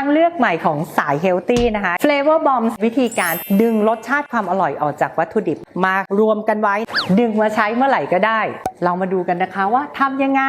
างเลือกใหม่ของสายเฮลตี้นะคะ Flavor Bomb วิธีการดึงรสชาติความอร่อยออกจากวัตถุดิบมารวมกันไว้ ดึงมาใช้เมื่อไหร่ก็ได้ เรามาดูกันนะคะว่าทำยังไง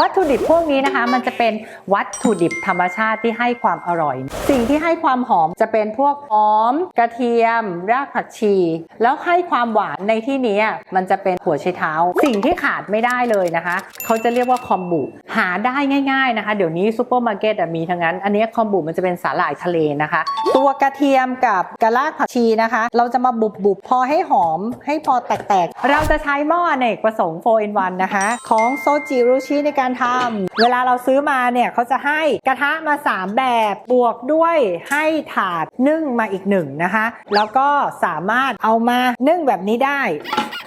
วัตถุดิบพวกนี้นะคะ มันจะเป็นวัตถุดิบธรรมชาติที่ให้ความอร่อย สิ่งที่ให้ความหอมจะเป็นพวกหอม กระเทียม รากผักชี แล้วให้ความหวานในที่นี้มันจะเป็นหัวไชเท้า สิ่งที่ขาดไม่ได้เลยนะคะ เขาจะเรียกว่าคอมบุ หาได้ง่ายๆนะคะ เดี๋ยวนี้ซูเปอร์มาร์เก็ตอะมีทั้งนั้น อันนี้คอมบุมันจะเป็นสาหร่ายทะเลนะคะ ตัวกระเทียมกับกระรากผักชีนะคะ เราจะมาบุบบุบๆ พอให้หอมให้พอแตกๆ เราจะใช้หม้ออเนกประสงค์4 in 1นะคะ ของโซจิรุชิในการทำเวลาเราซื้อมาเนี่ยเขาจะให้กระทะมา 3 แบบบวกด้วยให้ถาดนึ่งมาอีกหนึ่งนะคะ แล้วก็สามารถเอามานึ่งแบบนี้ได้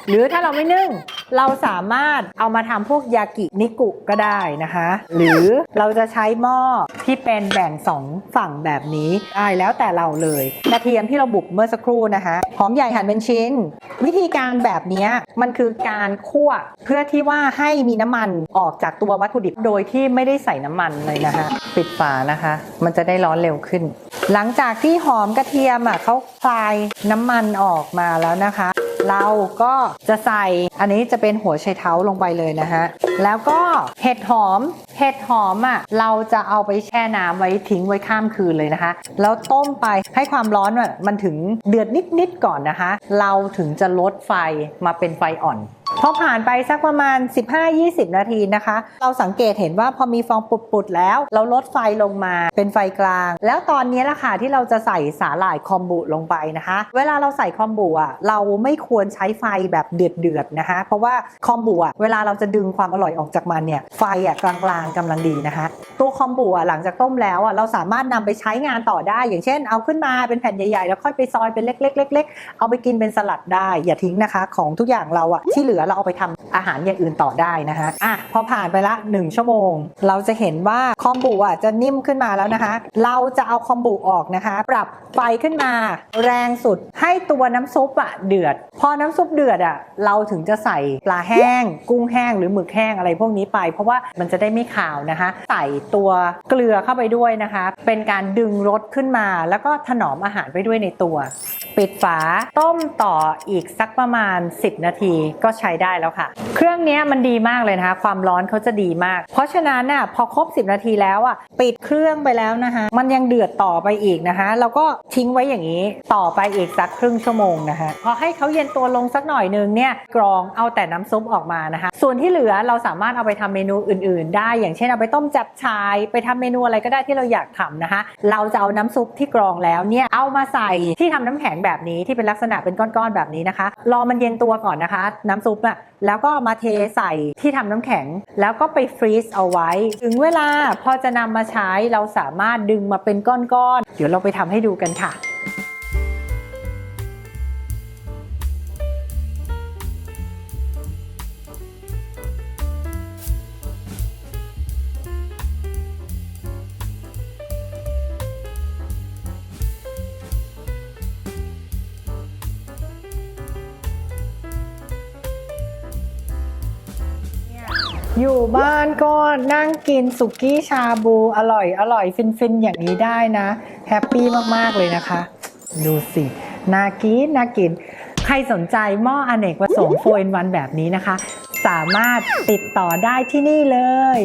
หรือถ้าเราไม่นึ่ง เราสามารถเอามาทำพวกยากินิกุก็ได้นะคะ หรือเราจะใช้หม้อที่เป็นแบ่งสองฝั่งแบบนี้ได้แล้วแต่เราเลยกระเทียมที่เราบุบเมื่อสักครู่นะคะหอมใหญ่หั่นเป็นชิ้น วิธีการแบบนี้มันคือการคั่วเพื่อที่ว่าให้มีน้ำมันออกจากตัววัตถุดิบโดยที่ไม่ได้ใส่น้ำมันเลยนะคะปิดฝานะคะ มันจะได้ร้อนเร็วขึ้น หลังจากที่หอมกระเทียมอะเขาคลายน้ำมันออกมาแล้วนะคะ เราก็จะใส่อันนี้จะเป็นหัวไชเท้าลงไปเลยนะฮะ แล้วก็เห็ดหอม เห็ดหอมอะเราจะเอาไปแช่น้ำไว้ทิ้งไว้ข้ามคืนเลยนะคะ แล้วต้มไปให้ความร้อนอะมันถึงเดือดนิดๆก่อนนะคะ เราถึงจะลดไฟมาเป็นไฟอ่อน พอผ่านไปสักประมาณ 15-20 นาทีนะคะ เราสังเกตเห็นว่าพอมีฟองปุดๆแล้ว เราลดไฟลงมาเป็นไฟกลาง แล้วตอนนี้ละค่ะที่เราจะใส่สาหร่ายคอมบุลงไปนะคะ เวลาเราใส่คอมบุอะเราไม่ควรใช้ไฟแบบเดือดๆนะคะ เพราะว่าคอมบุอะเวลาเราจะดึงความอร่อยออกจากมันเนี่ยไฟอะกลางๆกำลังดีนะคะ ตัวคอมบุอะหลังจากต้มแล้วอะเราสามารถนำไปใช้งานต่อได้ อย่างเช่น เอาขึ้นมาเป็นแผ่นใหญ่ๆ แล้วค่อยไปซอยเป็นเล็กๆๆๆเอาไปกินเป็นสลัดได้อย่าทิ้งนะคะ ของทุกอย่างเราอะที่เหลือเราเอาไปทำอาหารอย่างอื่นต่อได้นะคะอะพอผ่านไปละ 1 ชั่วโมง เราจะเห็นว่าคอมบุอะจะนิ่มขึ้นมาแล้วนะคะ เราจะเอาคอมบุออกนะคะ ปรับไฟขึ้นมา แรงสุดให้ตัวน้ำซุปอะเดือด พอน้ำซุปเดือดอะเราถึงจะใส่ปลาแห้ง กุ้งแห้งหรือหมึกแห้งอะไรพวกนี้ไป เพราะว่ามันจะได้ไม่ขาวนะคะ ใส่ตัวเกลือเข้าไปด้วยนะคะ เป็นการดึงรสขึ้นมา แล้วก็ถนอมอาหารไปด้วยในตัว ปิดฝาต้มต่ออีกสักประมาณ 10 นาทีก็ใช้ได้แล้วค่ะ เครื่องนี้มันดีมากเลยนะคะ ความร้อนเขาจะดีมาก เพราะฉะนั้นน่ะพอครบ 10 นาทีแล้วอะปิดเครื่องไปแล้วนะคะ มันยังเดือดต่อไปอีกนะคะ แล้วก็ทิ้งไว้อย่างนี้ต่อไปอีกสักครึ่งชั่วโมงนะคะพอให้เขาเย็นตัวลงสักหน่อยนึงเนี่ยกรองเอาแต่น้ำซุปออกมานะคะ ส่วนที่เหลือเราสามารถเอาไปทำเมนูอื่น ๆ ได้ อย่างเช่นเอาไปต้มจับชายไปทำเมนูอะไรก็ได้ที่เราอยากทำนะคะ เราจะเอาน้ำซุปที่กรองแล้วเนี่ยเอามาใส่ที่ทำน้ำแข็งแบบนี้ที่เป็นลักษณะเป็นก้อนๆแบบนี้นะคะ รอมันเย็นตัวก่อนนะคะ น้ำซุปอะแล้วก็มาเทใส่ที่ทำน้ำแข็ง แล้วก็ไปฟรีซเอาไว้ ถึงเวลาพอจะนำมาใช้เราสามารถดึงมาเป็นก้อนๆเดี๋ยวเราไปทำให้ดูกันค่ะ อยู่บ้านก็นั่งกินสุกี้ชาบูอร่อยอร่อยฟินๆ อย่างนี้ได้นะ แฮปปี้มาก ๆ เลยนะคะ ดูสิน่ากินน่ากิน ใครสนใจหม้ออเนกประสงค์โฟนวันแบบนี้นะคะ สามารถติดต่อได้ที่นี่เลย